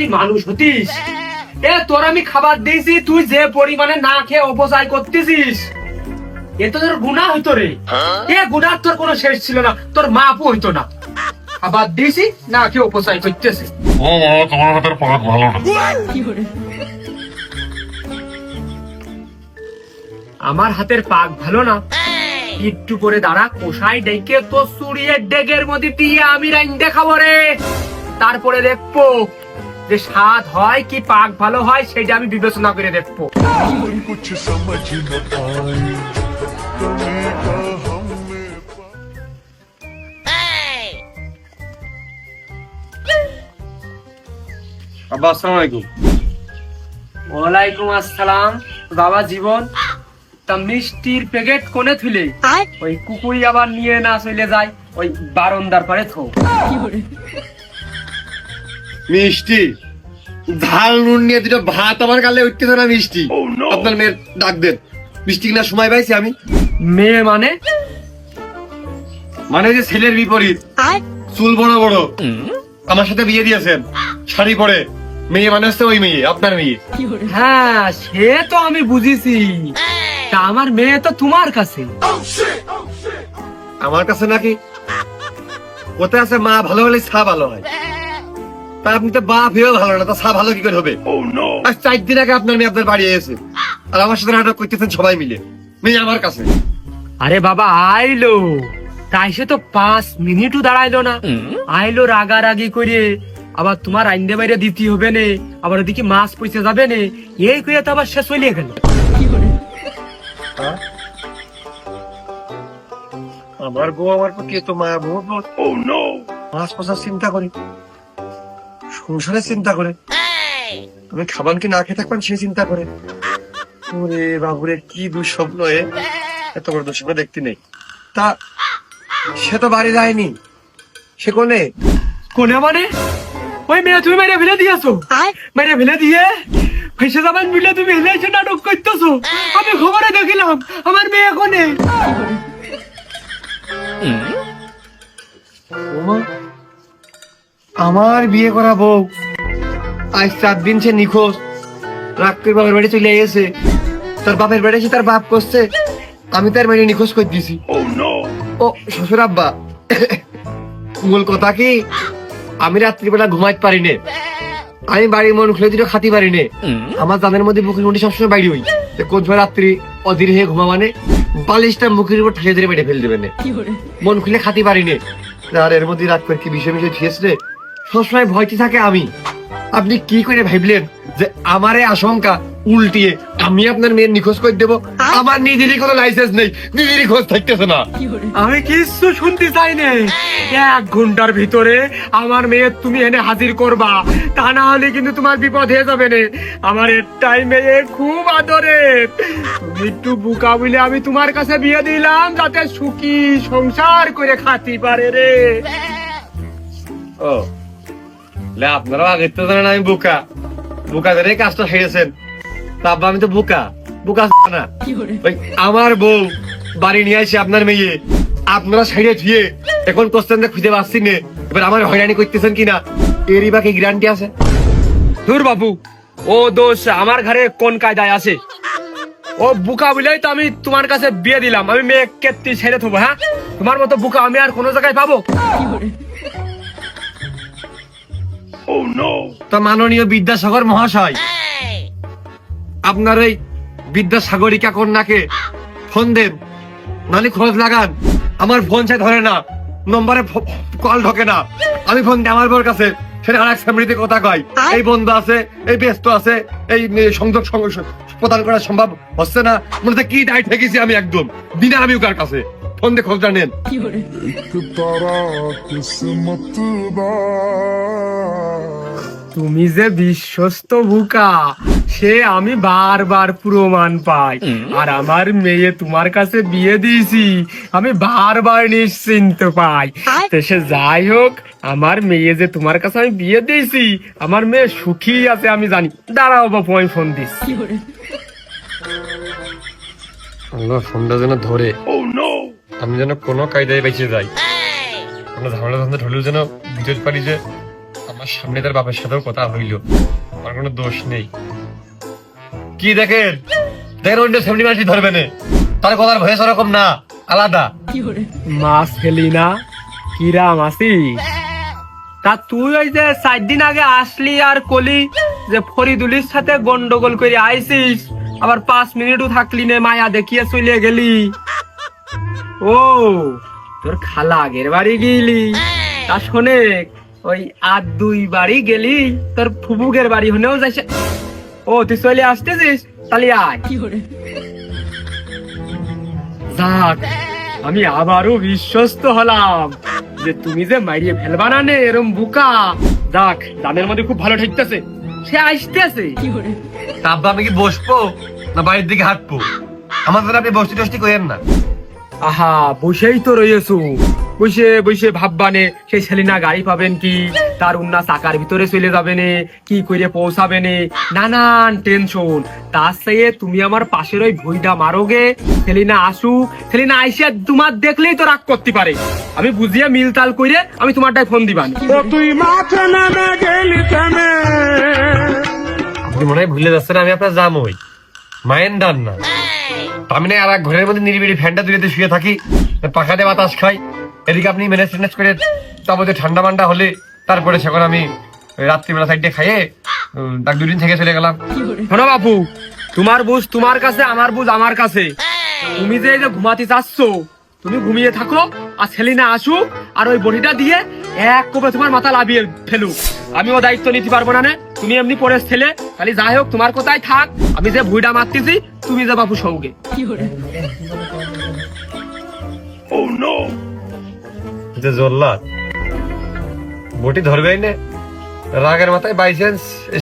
যদি মানুষ হতিস এ তোর আমি খাবার দিয়েছি তুই যে পরিমাণে না খেয়ে অপচয় করতেছিস এ তো তোর গুণা হইতো রে। এ গুণার তোর কোনো শেষ ছিল না তোর মাপও হইতো না। খাবার দিয়েছি না খেয়ে অপচয় করতেছে। ও তোমার হাতের পাক ভালো না। আমার হাতের পাক ভালো না। একটু করে দাঁড়া কোষাই ডেকে তো সুরিয়ে ডেগের মধ্যে দিয়ে আমি রাইন দেখাবো রে। তারপরে দেখব যে স্বাদ হয় কি পাক ভালো হয় সেটা আমি বিবেচনা করে দেখব। আব্বা ওয়ালাইকুম আসসালাম। বাবা জীবন তা মিষ্টির প্যাকেট কোনে থুলে? ওই কুকুই আবার নিয়ে না চলে যায় ওই বারন্দার পরে থো। মিষ্টি। ঝাল নুন নিয়ে দুটো ভাত আমার গালে উঠতেছে না মিষ্টি। আপনার মেয়ের ডাক দেন। মিষ্টি কিনা সময় পাইছি আমি। মেয়ে মানে? মানে যে ছেলের বিপরীত। চুল বড় বড়। আমার সাথে বিয়ে দিয়েছেন। শাড়ি পরে। মেয়ে মানে হচ্ছে ওই মেয়ে আপনার মেয়ে। হ্যাঁ সে তো আমি বুঝেছি। তা আমার মেয়ে তো তোমার কাছে। আমার কাছে নাকি? কোথায় আছে মা? ভালো হলে ছা ভালো হয়। তা আপনি তো বাপ হয়েও ভালো না তা ছা ভালো কি করে হবে? আর চার দিন আগে আপনার মেয়ে আপনার বাড়ি এসে আর আমার সাথে নাটক করতেছেন সবাই মিলে। মেয়ে আমার কাছে। আরে বাবা আইলো। তাই সে তো পাঁচ মিনিটও দাঁড়াইলো না। আইলো রাগারাগি করে। আবার তোমার আইন্দে বাইরে দিতে হবে নে। আবার ওদিকে মাছ পয়সা যাবে নে। এই করে তো আবার সে চলিয়ে গেল। আমার বউ আমার প্রতি এত মায়া বউ মাছ পচার চিন্তা করে। সংসারের চিন্তা করে। আমি খাবার কি না খেয়ে থাকবেন সে চিন্তা করে। ওরে বাবুরে কি দুঃস্বপ্ন এ। এত বড় দুঃস্বপ্ন দেখতে নেই। তা সে তো বাড়ি যায়নি। সে কোনে? কোনে মানে? ওই মেয়ে তুমি মেরে ফেলে দিয়েছ। মেরে ফেলে দিয়ে ফেসে যাবেন মিলে তুমি হেলে এসে নাটক করতেছো। আমি খবরে দেখিলাম আমার মেয়ে কোনে? ওমা, আমার বিয়ে করা বউ। আজ চার দিন সে নিখোঁজ। রাত্রির বাপের বাড়ি চলে গেছে। তার বাপের বাড়ি এসে তার বাপ করছে। আমি তার মেয়ে নিখোঁজ করে দিছি ও শ্বশুর আব্বা। মূল কথা কি? আমি রাত্রিবেলা ঘুমাইতে পারি নে আমি বাড়ির মন খুলে দিলে খাতি পারি নে আমার দাদের মধ্যে বুকের মধ্যে সবসময় বাইরে হই। কোন সময় রাত্রি অধীর হয়ে ঘুমা মানে বালিশটা মুখের উপর ঠেলে ধরে বেড়ে ফেলে দেবে না। মন খুলে খাতি পারি নে আর এর মধ্যে রাত করে কি বিষয় বিষয় ঠিয়েছে সবসময় ভয়তে থাকে আমি। আপনি কি করে ভাবলেন যে আমারে আশঙ্কা উল্টিয়ে আমি আপনার মেয়ের নিখোঁজ করে দেবো? আমার নিজেরই কোনো লাইসেন্স নেই নিজেরই খোঁজ থাকতেছে না। আমি কিছু শুনতে চাই না। এক ঘণ্টার ভিতরে আমার মেয়ে তুমি এনে হাজির করবা। তা না হলে কিন্তু তোমার বিপদ হয়ে যাবে না। আমার একটাই মেয়ে খুব আদরের তুমি একটু বুকা বলে আমি তোমার কাছে বিয়ে দিলাম যাতে সুখী সংসার করে খাতি পারে রে। ও লে আপনারাও আগে তো জানেন আমি বোকা। বোকা ধরে কাজটা সেরেছেন। তা আব্বা আমি তো বোকা। বোকা না। ওই আমার বউ বাড়ি নিয়ে আসে আপনার মেয়ে। আপনারা সাইডে ধুয়ে এখন কোশ্চেন খুঁজে পাচ্ছি নে। এবার আমার হয়রানি করতেছেন কিনা? এরই বাকি গ্যারান্টি আছে? ধুর বাবু ও দোষ আমার ঘরে কোন কায়দায় আছে? ও বুকা বলেই তো আমি তোমার কাছে বিয়ে দিলাম। আমি মেয়ে কেত্তি ছেড়ে থবো হ্যাঁ? তোমার মতো বুকা আমি আর কোনো জায়গায় পাবো? তা মাননীয় বিদ্যাসাগর মহাশয় আপনার ওই বিদ্যাসাগরিকা কন্যাকে ফোন দেন নালে খোঁজ লাগান। আমার ফোন সে ধরে না নম্বরে কল ঢোকে না। আমি ফোন আমার বোর কাছে সেটা আর এক ফ্যামিলিতে কথা কয়। এই বন্ধু আছে এই ব্যস্ত আছে এই সংযোগ প্রদান করা সম্ভব হচ্ছে না। মনে হচ্ছে কি ডাইট ঠেকেছি আমি একদম। দিনে আমি ওকার কাছে? ফোন দিয়ে খোঁজটা নেন। তুমি যে বিশ্বস্ত বুকা সে আমি বারবার প্রমাণ পাই। আর আমার মেয়ে তোমার কাছে বিয়ে দিয়েছি আমি বারবার নিশ্চিন্ত পাই। তো সে যাই হোক আমার মেয়ে যে তোমার কাছে আমি বিয়ে দিয়েছি আমার মেয়ে সুখী আছে আমি জানি। দাঁড়াও বাপু আমি ফোন দিচ্ছি। আল্লাহ ফোনটা যেন ধরে। আমি যেন কোনো কায়দায় বেঁচে যাই। কোনো ঝামেলা ধান্দা ঢুলেও যেন বুঝতে পারি যে আমার সামনে তার বাপের সাথেও কথা হইল। আমার কোনো দোষ নেই। কি দেখেন? দেখেন অন্য সেমনি মানুষ ধরবে না। তার কথার না, আলাদা। হেলিনা কিরাম আসি তা তুই ওই যে দিন আগে আসলি আর কলি যে ফরিদুলির সাথে গন্ডগোল করে আইসিস আবার পাঁচ মিনিটও থাকলি নে, মায়া দেখিয়ে চলে গেলি। ও, তোর খালা আগের বাড়ি গেলি। তা শোনে ওই আর দুই বাড়ি গেলি তোর ফুবুকের বাড়ি হনেও যাইছে ও তুই চলে আসতেছিস? তাহলে আয়। যাক আমি আবারও বিশ্বস্ত হলাম যে তুমি যে মারিয়ে ফেলবা না নে এরম বুকা। যাক দামের মধ্যে খুব ভালো ঠেকতেছে। সে আসতেছে। তা আব্বা আমি কি বসবো না বাড়ির দিকে হাঁটবো? আমাদের আপনি বসতে টসটি করেন না। আহা বসেই তো রয়েছো। বসে বসে ভাববানে সেই সেলিনা গাড়ি পাবেন কি? তার উন্না চাকার ভিতরে চলে যাবে নে কি করে পৌঁছাবে নে নানান টেনশন তার চেয়ে তুমি আমার পাশের ওই ভুইটা মারোগে সেলিনা আসু সেলিনা আইসে তোমার দেখলেই তো রাগ করতে পারে। আমি বুঝিয়ে মিলতাল করে আমি তোমারটাই ফোন দিবান। আপনি মনে হয় ভুলে যাচ্ছেন আমি আপনার জামই। মায়ের ডান না। আমি না আর এক ঘরের মধ্যে নিরিবিলি ফ্যানটা দুলিতে শুয়ে থাকি। পাখাতে বাতাস খাই। এদিকে আপনি ম্যানেজ ট্যানেজ করে তারপরে ঠান্ডা মান্ডা হলে তারপরে সেখানে আমি রাত্রিবেলা সাইডে খাইয়ে তার দুদিন থেকে চলে গেলাম। শোনো বাপু তোমার বুঝ তোমার কাছে আমার বুঝ আমার কাছে। তুমি যে এই যে ঘুমাতে চাচ্ছ তুমি ঘুমিয়ে থাকো আর সেলিনা আসুক আর ওই বড়িটা দিয়ে এক কোপে তোমার মাথা লাভিয়ে ফেলুক। আমি ও দায়িত্ব নিতে পারব না নে। তুমি এমনি পরে ছেলে। খালি যাই হোক তোমার কোথায় থাক আমি যে ভুইটা মারতেছি তুমি যে বাপু সৌগে। যে জল্লাদ। বটি ধরবেই না। রাগের মাথায় বাই চান্স